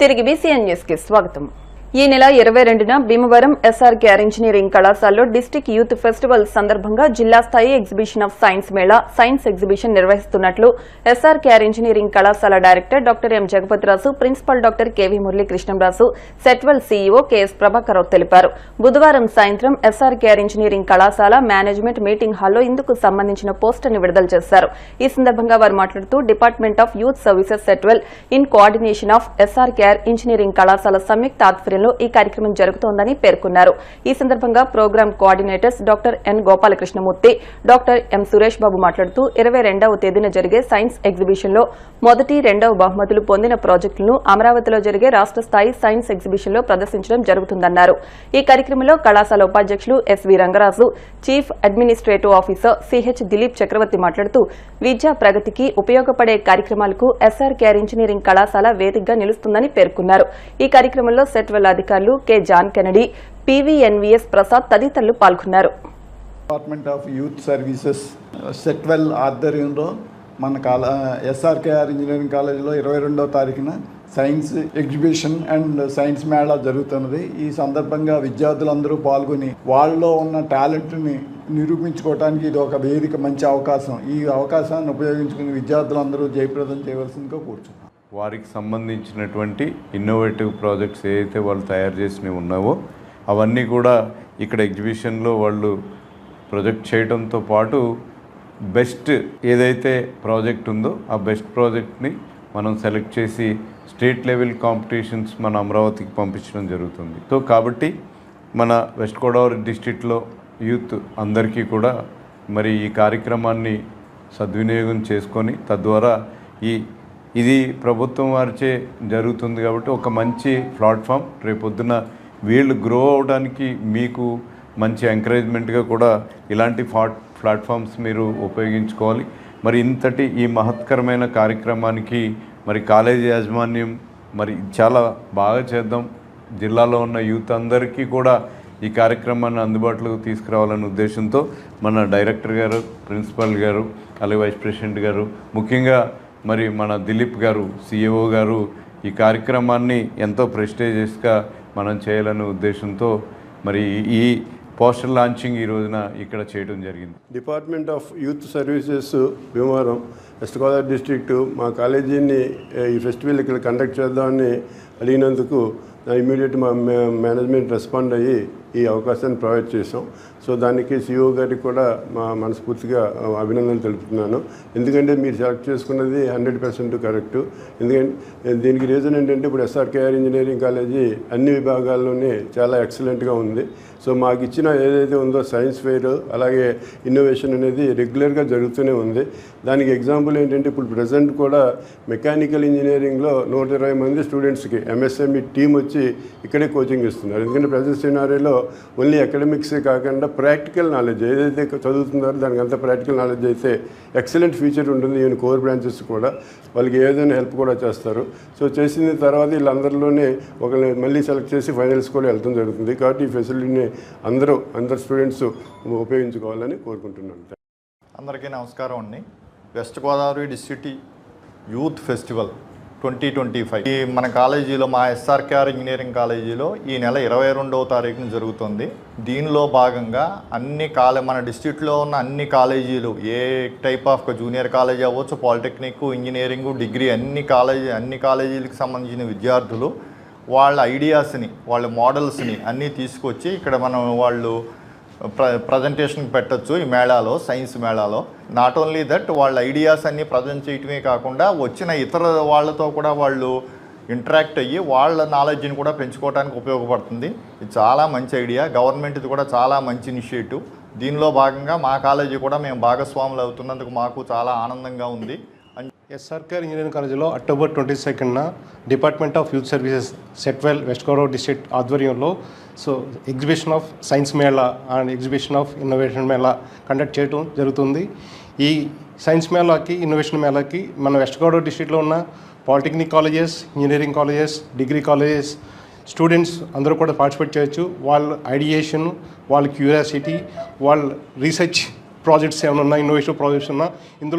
తిరిగి బీసీఎన్ న్యూస్కి స్వాగతం. ఈ నెల ఇరవై రెండున భీమవరం ఎస్ఆర్కేఆర్ ఇంజనీరింగ్ కళాశాలలో డిస్టిక్ యూత్ ఫెస్టివల్ సందర్భంగా జిల్లా స్థాయి exhibition of science Mela science exhibition నిర్వహిస్తున్నట్లు ఎస్ఆర్కేఆర్ ఇంజనీరింగ్ కళాశాల director doctor M Jagapathiraju principal doctor K V Murali SETWEL CEO K S Prabhakararao తెలిపారు. బుధవారం సాయంత్రం ఎస్ఆర్కేఆర్ ఇంజనీరింగ్ కళాశాల మేనేజ్మెంట్ మీటింగ్ హాల్లో ఇందుకు సంబంధించిన పోస్టర్ని విడుదల చేశారు. ఈ సందర్భంగా వారు మాట్లాడుతూ department of youth services SETWEL in coordination of SRKR engineering కళాశాల సంయుక్త ఆధ్వర్యంలో ఈ కార్యక్రమం జరుగుతోందని పేర్కొన్నారు. ఈ సందర్భంగా program coordinators doctor N Gopalakrishnamurthy doctor M Suresh Babu మాట్లాడుతూ ఇరవై రెండవ తేదీన జరిగే సైన్స్ ఎగ్జిబిషన్లో మొదటి రెండవ బహుమతులు పొందిన ప్రాజెక్టులను అమరావతిలో జరిగే రాష్ట స్థాయి సైన్స్ ఎగ్జిబిషన్లో ప్రదర్శించడం జరుగుతుందన్నారు. ఈ కార్యక్రమంలో కళాశాల ఉపాధ్యక్షులు S V Rangaraju chief administrative officer CH Dilip Chakravarthi మాట్లాడుతూ విద్యా ప్రగతికి ఉపయోగపడే కార్యక్రమాలకు ఎస్ఆర్కేఆర్ ఇంజనీరింగ్ కళాశాల వేదికగా నిలుస్తుందని పేర్కొన్నారు. ఈ కార్యక్రమంలో సెట్వెల్ అధికారులు K. John Kennedy P V N V S Prasad తదితరులు పాల్గొన్నారు. Department of youth services SETWEL ఆధ్వర్యంలో మన కాల ఎస్ఆర్కేఆర్ ఇంజనీరింగ్ కాలేజీలో ఇరవై రెండవ తారీఖున science exhibition and science Mela జరుగుతున్నది. ఈ సందర్భంగా విద్యార్థులందరూ పాల్గొని వాళ్ళలో ఉన్న టాలెంట్ని నిరూపించుకోవడానికి ఇది ఒక వేదిక మంచి అవకాశం. ఈ అవకాశాన్ని ఉపయోగించుకుని విద్యార్థులందరూ జయప్రదం చేయవలసిందిగా కూర్చున్నాం. వారికి సంబంధించినటువంటి ఇన్నోవేటివ్ ప్రాజెక్ట్స్ ఏదైతే వాళ్ళు తయారు చేసినవి ఉన్నావో అవన్నీ కూడా ఇక్కడ ఎగ్జిబిషన్లో వాళ్ళు ప్రొజెక్ట్ చేయడంతో పాటు బెస్ట్ ఏదైతే ప్రాజెక్ట్ ఉందో ఆ బెస్ట్ ప్రాజెక్ట్ని మనం సెలెక్ట్ చేసి స్టేట్ లెవెల్ కాంపిటీషన్స్ మన అమరావతికి పంపించడం జరుగుతుంది. సో కాబట్టి మన వెస్ట్ గోదావరి డిస్టిక్లో యూత్ అందరికీ కూడా మరి ఈ కార్యక్రమాన్ని సద్వినియోగం చేసుకొని తద్వారా ఈ ఇది ప్రభుత్వం వారిచే జరుగుతుంది కాబట్టి ఒక మంచి ప్లాట్ఫామ్. రేపొద్దున వీళ్ళు గ్రో అవడానికి మీకు మంచి ఎంకరేజ్మెంట్గా కూడా ఇలాంటి ప్లాట్ఫామ్స్ మీరు ఉపయోగించుకోవాలి. మరి ఇంతటి ఈ మహత్కరమైన కార్యక్రమానికి మరి కాలేజీ యాజమాన్యం మరి చాలా బాగా చేద్దాం. జిల్లాలో ఉన్న యూత్ అందరికీ కూడా ఈ కార్యక్రమాన్ని అందుబాటులోకి తీసుకురావాలనే ఉద్దేశంతో మన డైరెక్టర్ గారు ప్రిన్సిపల్ గారు అలాగే వైస్ ప్రెసిడెంట్ గారు ముఖ్యంగా మరి మన దిలీప్ గారు సిఇఓ గారు ఈ కార్యక్రమాన్ని ఎంతో ప్రెస్టేజియస్గా మనం చేయాలనే ఉద్దేశంతో మరి ఈ పోస్టర్ లాంచింగ్ ఈ రోజున ఇక్కడ చేయడం జరిగింది. Department of youth services Bhimavaram west Godavari district మా కాలేజీని ఈ ఫెస్టివల్ ఇక్కడ కండక్ట్ చేద్దామని అడిగినందుకు ఇమీడియట్ మా మేనేజ్మెంట్ రెస్పాండ్ అయ్యి ఈ అవకాశాన్ని ప్రొవైడ్ చేసాం సో దానికి సిఇఓ గారికి కూడా మా మనస్ఫూర్తిగా అభినందనలు తెలుపుతున్నాను. ఎందుకంటే మీరు సెలెక్ట్ చేసుకున్నది హండ్రెడ్ పర్సెంట్ కరెక్ట్ ఎందుకంటే దీనికి రీజన్ ఏంటంటే ఇప్పుడు ఎస్ఆర్కేఆర్ ఇంజనీరింగ్ కాలేజీ అన్ని విభాగాల్లోనే చాలా ఎక్సలెంట్గా ఉంది. సో మాకు ఇచ్చిన ఏదైతే ఉందో సైన్స్ ఫెయిర్ అలాగే ఇన్నోవేషన్ అనేది రెగ్యులర్గా జరుగుతూనే ఉంది. దానికి ఎగ్జాంపుల్ ఏంటంటే ఇప్పుడు ప్రజెంట్ కూడా మెకానికల్ ఇంజనీరింగ్లో నూట ఇరవై మంది స్టూడెంట్స్కి ఎంఎస్ఎంఈ టీం వచ్చి ఇక్కడే కోచింగ్ ఇస్తున్నారు. ఎందుకంటే ప్రజెంట్ సినారీలో ఓన్లీ అకాడమిక్సే కాకుండా ప్రాక్టికల్ నాలెడ్జ్ ఏదైతే చదువుతున్నారో దానికి అంత ప్రాక్టికల్ నాలెడ్జ్ అయితే ఎక్సలెంట్ ఫ్యూచర్ ఉంటుంది. ఈవెన్ కోర్ బ్రాంచెస్ కూడా వాళ్ళకి ఏదైనా హెల్ప్ కూడా చేస్తారు. సో చేసిన తర్వాత వీళ్ళందరిలోనే ఒకరిని మళ్ళీ సెలెక్ట్ చేసి ఫైనల్స్ కూడా వెళ్తాం జరుగుతుంది. కాబట్టి ఈ ఫెసిలిటీని అందరూ అందరు స్టూడెంట్స్ ఉపయోగించుకోవాలని కోరుకుంటున్నాను. అందరికీ నమస్కారం అండి. West Godavari district youth festival twenty twenty five. ఈ మన కాలేజీలో మా ఎస్ఆర్కేఆర్ ఇంజనీరింగ్ కాలేజీలో ఈ నెల ఇరవై రెండవ తారీఖున జరుగుతుంది. దీనిలో భాగంగా అన్ని కాలే మన డిస్ట్రిక్ట్లో ఉన్న అన్ని కాలేజీలు ఏ టైప్ ఆఫ్ జూనియర్ కాలేజీ అవ్వచ్చు పాలిటెక్నిక్ ఇంజనీరింగ్ డిగ్రీ అన్ని కాలేజీ అన్ని కాలేజీలకు సంబంధించిన విద్యార్థులు వాళ్ళ ఐడియాస్ని వాళ్ళ మోడల్స్ని అన్నీ తీసుకొచ్చి ఇక్కడ మనం వాళ్ళు ప్ర ప్రజెంటేషన్కి పెట్టొచ్చు ఈ మేళాలో సైన్స్ మేళాలో. నాట్ ఓన్లీ దట్ వాళ్ళ ఐడియాస్ అన్నీ ప్రజెంట్ చేయటమే కాకుండా వచ్చిన ఇతర వాళ్ళతో కూడా వాళ్ళు ఇంటరాక్ట్ అయ్యి వాళ్ళ నాలెడ్జ్ని కూడా పెంచుకోవడానికి ఉపయోగపడుతుంది. ఇది చాలా మంచి ఐడియా గవర్నమెంట్ ఇది కూడా చాలా మంచి ఇనిషియేటివ్ దీనిలో భాగంగా మా కాలేజీ కూడా మేము భాగస్వాములు అవుతున్నందుకు మాకు చాలా ఆనందంగా ఉంది. అని ఇంజనీరింగ్ కాలేజీలో అక్టోబర్ ట్వంటీ సెకండ్న department of youth services Setwell west Godavari district ఆధ్వర్యంలో so exhibition of science mela and exhibition of innovation mela conduct చేయడం జరుగుతుంది. ఈ సైన్స్ మేళాకి ఇన్నోవేషన్ మేళాకి మన వెస్ట్ గోదావరి డిస్ట్రిక్ట్లో ఉన్న polytechnic colleges engineering colleges degree colleges students అందరూ కూడా పార్టిసిపేట్ చేయొచ్చు. వాళ్ళ ఐడియేషన్ వాళ్ళ క్యూరియాసిటీ వాళ్ళ రీసెర్చ్ ప్రాజెక్ట్స్ ఏమైనా ఉన్నా ఇన్నోవేషన్ ప్రాజెక్ట్స్ ఉన్నా ఇందులో